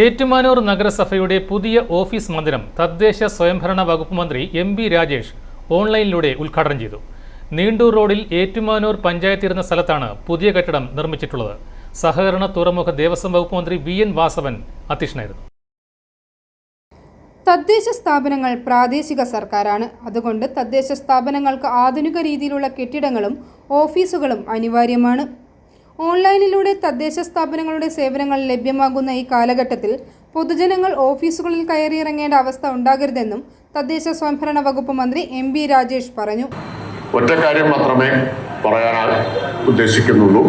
ഏറ്റുമാനൂർ നഗരസഭയുടെ പുതിയ ഓഫീസ് മന്ദിരം തദ്ദേശ സ്വയംഭരണ വകുപ്പ് മന്ത്രി എം ബി രാജേഷ് ഓൺലൈനിലൂടെ ഉദ്ഘാടനം ചെയ്തു. നീണ്ടൂർ റോഡിൽ ഏറ്റുമാനൂർ പഞ്ചായത്തിരുന്ന സ്ഥലത്താണ് പുതിയ കെട്ടിടം നിർമ്മിച്ചിട്ടുള്ളത്. സഹകരണ തുറമുഖ ദേവസ്വം വകുപ്പ് മന്ത്രി വി എൻ വാസവൻ അധ്യക്ഷനായിരുന്നു. തദ്ദേശ സ്ഥാപനങ്ങൾ പ്രാദേശിക സർക്കാരാണ്. അതുകൊണ്ട് തദ്ദേശ സ്ഥാപനങ്ങൾക്ക് ആധുനിക രീതിയിലുള്ള കെട്ടിടങ്ങളും ഓഫീസുകളും അനിവാര്യമാണ്. ഓൺലൈനിലൂടെ തദ്ദേശ സ്ഥാപനങ്ങളുടെ സേവനങ്ങൾ ലഭ്യമാകുന്ന ഈ കാലഘട്ടത്തിൽ പൊതുജനങ്ങൾ ഓഫീസുകളിൽ കയറിയിറങ്ങേണ്ട അവസ്ഥ ഉണ്ടാകരുതെന്നും തദ്ദേശ സ്വയംഭരണ വകുപ്പ് മന്ത്രി എം ബി രാജേഷ് പറഞ്ഞു. ഒറ്റ കാര്യം മാത്രമേ പറയാൻ ഉദ്ദേശിക്കുന്നുള്ളൂ.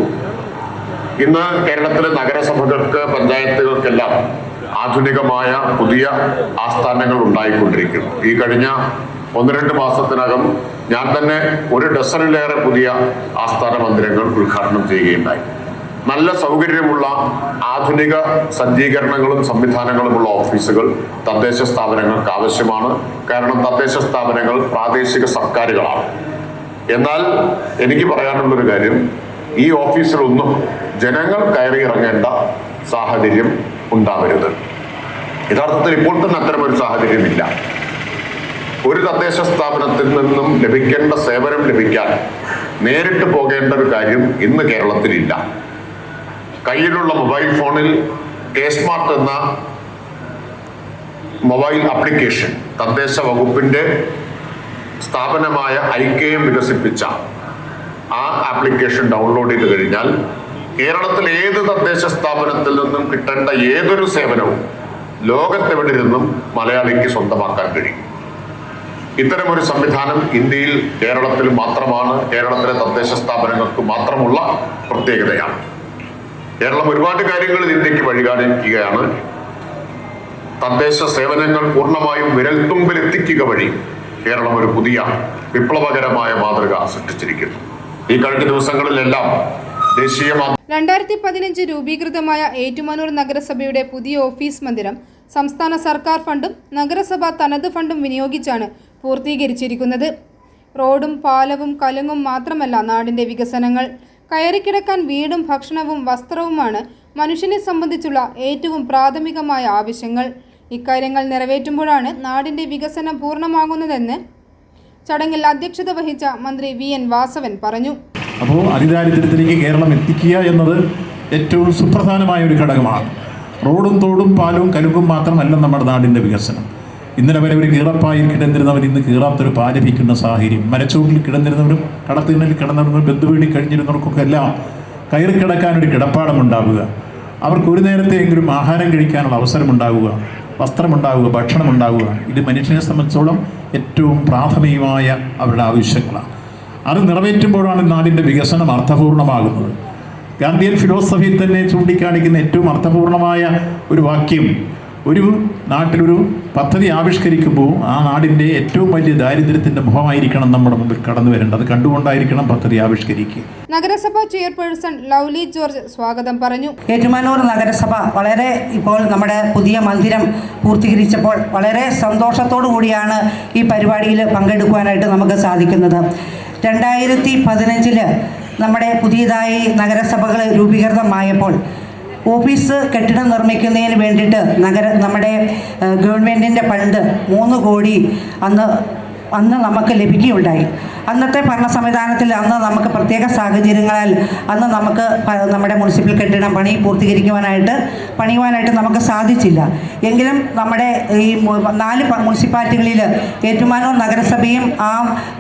ഇന്ന് കേരളത്തിലെ നഗരസഭകൾക്ക് പഞ്ചായത്തുകൾക്കെല്ലാം ആധുനികമായ പുതിയ ആസ്ഥാനങ്ങൾ ഉണ്ടായിക്കൊണ്ടിരിക്കുന്നു. ഈ കഴിഞ്ഞ ഒന്ന് രണ്ട് മാസത്തിനകം ഞാൻ തന്നെ ഒരു ഡസനിലേറെ പുതിയ ആസ്ഥാന മന്ദിരങ്ങൾ ഉദ്ഘാടനം ചെയ്യുകയുണ്ടായി. നല്ല സൗകര്യമുള്ള ആധുനിക സജ്ജീകരണങ്ങളും സംവിധാനങ്ങളുമുള്ള ഓഫീസുകൾ തദ്ദേശ സ്ഥാപനങ്ങൾക്ക് ആവശ്യമാണ്. കാരണം തദ്ദേശ സ്ഥാപനങ്ങൾ പ്രാദേശിക സർക്കാരുകളാണ്. എന്നാൽ എനിക്ക് പറയാനുള്ളൊരു കാര്യം ഈ ഓഫീസിലൊന്നും ജനങ്ങൾ കയറി ഇറങ്ങേണ്ട സാഹചര്യം ഉണ്ടാവരുത്. യഥാർത്ഥത്തിൽ ഇപ്പോൾ തന്നെ അത്തരമൊരു സാഹചര്യമില്ല. ഒരു തദ്ദേശ സ്ഥാപനത്തിൽ നിന്നും ലഭിക്കേണ്ട സേവനം ലഭിക്കാൻ നേരിട്ട് പോകേണ്ട ഒരു കാര്യം ഇന്ന് കേരളത്തിലില്ല. കയ്യിലുള്ള മൊബൈൽ ഫോണിൽ കെ സ്മാർട്ട് എന്ന മൊബൈൽ ആപ്ലിക്കേഷൻ തദ്ദേശ വകുപ്പിന്റെ സ്ഥാപനമായ ഐക്യം വികസിപ്പിച്ച ആ ആപ്ലിക്കേഷൻ ഡൗൺലോഡ് ചെയ്ത് കഴിഞ്ഞാൽ കേരളത്തിൽ ഏത് തദ്ദേശ സ്ഥാപനത്തിൽ നിന്നും കിട്ടേണ്ട ഏതൊരു സേവനവും ലോകത്തെവിടെ നിന്നും മലയാളിക്ക് സ്വന്തമാക്കാൻ കഴിയും. ഇത്തരമൊരു സംവിധാനം ഇന്ത്യയിൽ കേരളത്തിൽ മാത്രമാണ് കേരളത്തിലെ തദ്ദേശ സ്ഥാപനങ്ങൾക്ക് മാത്രമുള്ള പ്രത്യേകതയാണ്. കേരളം ഒരുപാട് കാര്യങ്ങളിൽ ഇന്ത്യയ്ക്ക് വഴികാണിക്കുകയാണ്. തദ്ദേശ സേവനങ്ങൾ പൂർണമായും വിരൽത്തുമ്പിൽ എത്തിക്കുക വഴി കേരളം ഒരു പുതിയ വിപ്ലവകരമായ മാതൃക സൃഷ്ടിച്ചിരിക്കുന്നു. ഈ കഴിഞ്ഞ ദിവസങ്ങളിലെല്ലാം ദേശീയ രണ്ടായിരത്തി പതിനഞ്ച് രൂപീകൃതമായ ഏറ്റുമാനൂർ നഗരസഭയുടെ പുതിയ ഓഫീസ് മന്ദിരം സംസ്ഥാന സർക്കാർ ഫണ്ടും നഗരസഭ തനത് ഫണ്ടും വിനിയോഗിച്ചാണ് പൂർത്തീകരിച്ചിരിക്കുന്നത്. റോഡും പാലവും കലുങ്ങും മാത്രമല്ല നാടിന്റെ വികസനങ്ങൾ. കയറിക്കിടക്കാൻ വീടും ഭക്ഷണവും വസ്ത്രവുമാണ് മനുഷ്യനെ സംബന്ധിച്ചുള്ള ഏറ്റവും പ്രാഥമികമായ ആവശ്യങ്ങൾ. ഇക്കാര്യങ്ങൾ നിറവേറ്റുമ്പോഴാണ് നാടിന്റെ വികസനം പൂർണമാകുന്നതെന്ന് ചടങ്ങിൽ അധ്യക്ഷത വഹിച്ച മന്ത്രി വി. എൻ. വാസവൻ പറഞ്ഞു. അപ്പോൾ അതിദാരിദ്ര്യത്തിലേക്ക് കേരളം എത്തിക്കുക എന്നത് ഏറ്റവും സുപ്രധാനമായ ഒരു ഘടകമാണ്. റോഡും തോടും പാലും കലുങ്കും മാത്രമല്ല നമ്മുടെ നാടിന്റെ വികസനം. ഇന്നലെ വരെ ഒരു കീറപ്പായിൽ കിടന്നിരുന്നവർ ഇന്ന് കീറാത്തൊരു പാലപിക്കുന്ന സാഹചര്യം. മരച്ചൂട്ടിൽ കിടന്നിരുന്നവരും കടത്തിണ്ണിൽ കിടന്നിരുന്നവർ ബന്ധുവീടി കഴിഞ്ഞിരുന്നവർക്കൊക്കെ എല്ലാം കയറി കിടക്കാൻ ഒരു കിടപ്പാടമുണ്ടാവുക. അവർക്ക് ഒരു നേരത്തെയെങ്കിലും ആഹാരം കഴിക്കാനുള്ള അവസരമുണ്ടാവുക വസ്ത്രമുണ്ടാവുക ഭക്ഷണമുണ്ടാവുക. ഇത് മനുഷ്യനെ സംബന്ധിച്ചോളം ഏറ്റവും പ്രാഥമികമായ അവരുടെ ആവശ്യങ്ങളാണ്. അത് നിറവേറ്റുമ്പോഴാണ് നാടിന്റെ വികസനം അർത്ഥപൂർണമാകുന്നത്. ഗാന്ധിയൻ ഫിലോസഫിയിൽ തന്നെ ചൂണ്ടിക്കാണിക്കുന്ന ഏറ്റവും അർത്ഥപൂർണമായ ഒരു വാക്യം ഒരു നാട്ടിലൊരു പദ്ധതി ആവിഷ്കരിക്കുമ്പോൾ ആ നാടിന്റെ ഏറ്റവും വലിയ ദാരിദ്ര്യത്തിന്റെ മുഖമായിരിക്കണം നമ്മുടെ മുമ്പിൽ കടന്നു വരേണ്ടത്. അത് കണ്ടുകൊണ്ടായിരിക്കണം പദ്ധതി ആവിഷ്കരിക്കുക. നഗരസഭ ചെയർപേഴ്സൺ ലൗലി ജോർജ് സ്വാഗതം പറഞ്ഞു. ഏറ്റുമാനൂർ നഗരസഭ വളരെ ഇപ്പോൾ നമ്മുടെ പുതിയ മന്ദിരം പൂർത്തീകരിച്ചപ്പോൾ വളരെ സന്തോഷത്തോടു കൂടിയാണ് ഈ പരിപാടിയിൽ പങ്കെടുക്കുവാനായിട്ട് നമുക്ക് സാധിക്കുന്നത്. രണ്ടായിരത്തി പതിനഞ്ചിൽ നമ്മുടെ പുതിയതായി നഗരസഭകൾ രൂപീകൃതമായപ്പോൾ ഓഫീസ് കെട്ടിടം നിർമ്മിക്കുന്നതിന് വേണ്ടിയിട്ട് നഗര നമ്മുടെ ഗവൺമെന്റിന്റെ ഫണ്ട് മൂന്ന് കോടി അന്ന് അന്ന് നമുക്ക് ലഭിക്കുകയുണ്ടായി. അന്നത്തെ ഭരണ സംവിധാനത്തിൽ അന്ന് നമുക്ക് പ്രത്യേക സാഹചര്യങ്ങളാൽ അന്ന് നമുക്ക് നമ്മുടെ മുനിസിപ്പൽ കെട്ടിടം പണി പൂർത്തീകരിക്കുവാനായിട്ട് പണിയുവാനായിട്ട് നമുക്ക് സാധിച്ചില്ല. എങ്കിലും നമ്മുടെ ഈ നാല് മുനിസിപ്പാലിറ്റികളിൽ ഏറ്റുമാനൂർ നഗരസഭയും ആ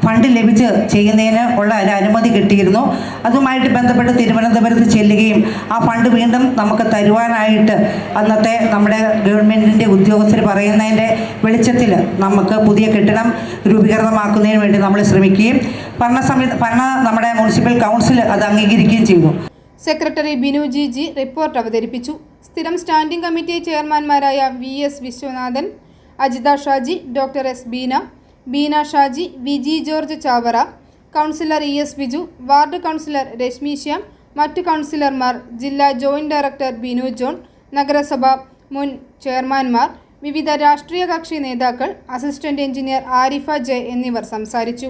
ഫണ്ട് ലഭിച്ച് ചെയ്യുന്നതിന് ഉള്ള ഒരു അനുമതി കിട്ടിയിരുന്നു. അതുമായിട്ട് ബന്ധപ്പെട്ട് തിരുവനന്തപുരത്ത് ചെല്ലുകയും ആ ഫണ്ട് വീണ്ടും നമുക്ക് തരുവാനായിട്ട് അന്നത്തെ നമ്മുടെ ഗവൺമെന്റിന്റെ ഉദ്യോഗസ്ഥർ പറയുന്നതിന്റെ വെളിച്ചത്തിൽ നമുക്ക് പുതിയ കെട്ടിടം രൂപീകൃതമാക്കുന്നതിന് വേണ്ടി നമ്മൾ ശ്രമിക്കുകയും ഭരണ ഭരണ നമ്മുടെ മുനിസിപ്പൽ കൗൺസിൽ അത് അംഗീകരിക്കുകയും ചെയ്തു. Secretary Binu G G report അവതരിപ്പിച്ചു. സ്ഥിരം standing committee ചെയർമാൻമാരായ V S Viswanathan Ajitha Shaji doctor S Beena Beena Shaji V G George Chavara councillor E S Biju ward councillor Rashmi Shyam മറ്റ് കൗൺസിലർമാർ ജില്ലാ joint director Binu John നഗരസഭ മുൻ ചെയർമാൻമാർ വിവിധ രാഷ്ട്രീയ കക്ഷി നേതാക്കൾ അസിസ്റ്റന്റ് എഞ്ചിനീയർ ആരിഫ ജെ എന്നിവർ സംസാരിച്ചു.